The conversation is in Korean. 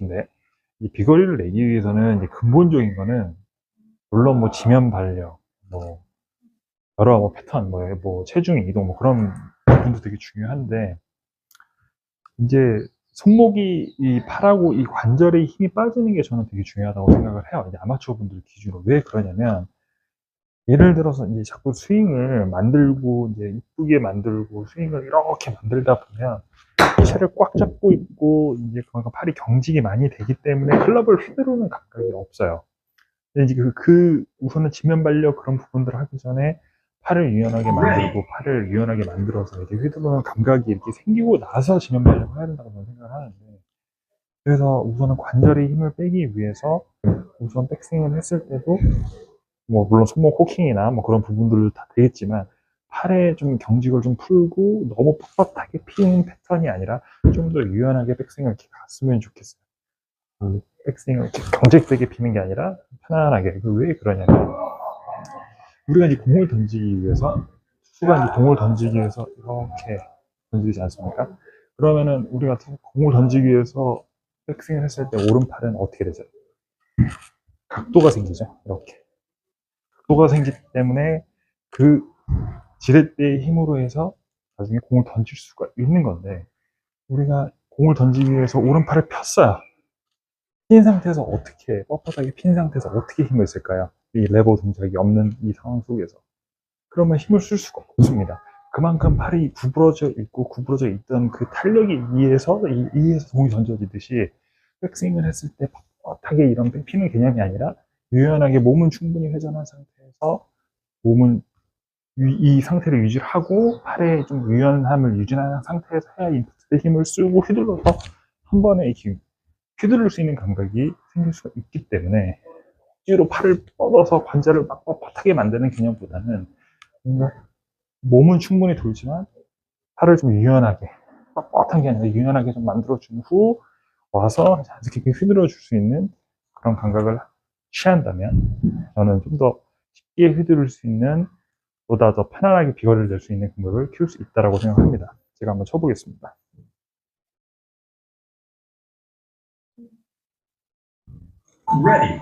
인데 이 비거리를 내기 위해서는 근본적인 거는 물론 뭐 지면 발력, 뭐 여러 뭐 패턴, 뭐, 뭐 체중 이동 뭐 그런 부분도 되게 중요한데 이제 손목이 이 팔하고 이 관절에 힘이 빠지는 게 저는 되게 중요하다고 생각을 해요. 이제 아마추어 분들 기준으로 왜 그러냐면 예를 들어서 이제 자꾸 스윙을 만들고 이제 이쁘게 만들고 스윙을 이렇게 만들다 보면 채를 꽉 잡고 있고 이제 그만큼 팔이 경직이 많이 되기 때문에 클럽을 휘두르는 감각이 없어요. 이제 그, 그 우선은 지면 발력 그런 부분들을 하기 전에 팔을 유연하게 만들고 팔을 유연하게 만들어서 이렇게 휘두르는 감각이 이렇게 생기고 나서 지면 발력을 해야 된다고 저는 생각을 하는데 그래서 우선은 관절의 힘을 빼기 위해서 우선 백스윙을 했을 때도 뭐 물론 손목 호킹이나 뭐 그런 부분들 다 되겠지만 팔에 좀 경직을 좀 풀고 너무 뻣뻣하게 피는 패턴이 아니라 좀 더 유연하게 백스윙을 이렇게 갔으면 좋겠어요. 그 백스윙을 이렇게 경직되게 피는 게 아니라 편안하게. 그왜 그러냐면 우리가 이제 공을 던지기 위해서 수가 이제 공을 던지기 위해서 이렇게 던지지 않습니까? 그러면은 우리가 공을 던지기 위해서 백스윙을 했을 때 오른팔은 어떻게 되죠? 각도가 생기죠. 이렇게. 각도가 생기기 때문에 그 지렛대의 힘으로 해서 나중에 공을 던질 수가 있는 건데 우리가 공을 던지기 위해서 오른팔을 폈어요. 핀 상태에서 어떻게 뻣뻣하게 핀 상태에서 어떻게 힘을 쓸까요? 이 레버 동작이 없는 이 상황 속에서 그러면 힘을 쓸 수가 없습니다. 그만큼 팔이 구부러져 있고 구부러져 있던 그 탄력에 의해서 이, 의해서 공이 던져지듯이 백스윙을 했을 때 뻣뻣하게 이런 피는 개념이 아니라 유연하게 몸은 충분히 회전한 상태에서 몸은 이, 이 상태를 유지를 하고 팔에 좀 유연함을 유지하는 상태에서 해야 임팩트의 힘을 쓰고 휘둘러서 한 번에 이렇게 휘두를 수 있는 감각이 생길 수가 있기 때문에 억지로 팔을 뻗어서 관절을 막 뻣뻣하게 만드는 개념보다는 뭔가 몸은 충분히 돌지만 팔을 좀 유연하게 뻣뻣한 게 아니라 유연하게 좀 만들어준 후 와서 자연스럽게 휘둘러 줄수 있는 그런 감각을 취한다면 저는 좀 더 쉽게 휘두를 수 있는 보다 더 편안하게 비거리를 낼 수 있는 감각을 키울 수 있다고 생각합니다. 제가 한번 쳐보겠습니다. Ready.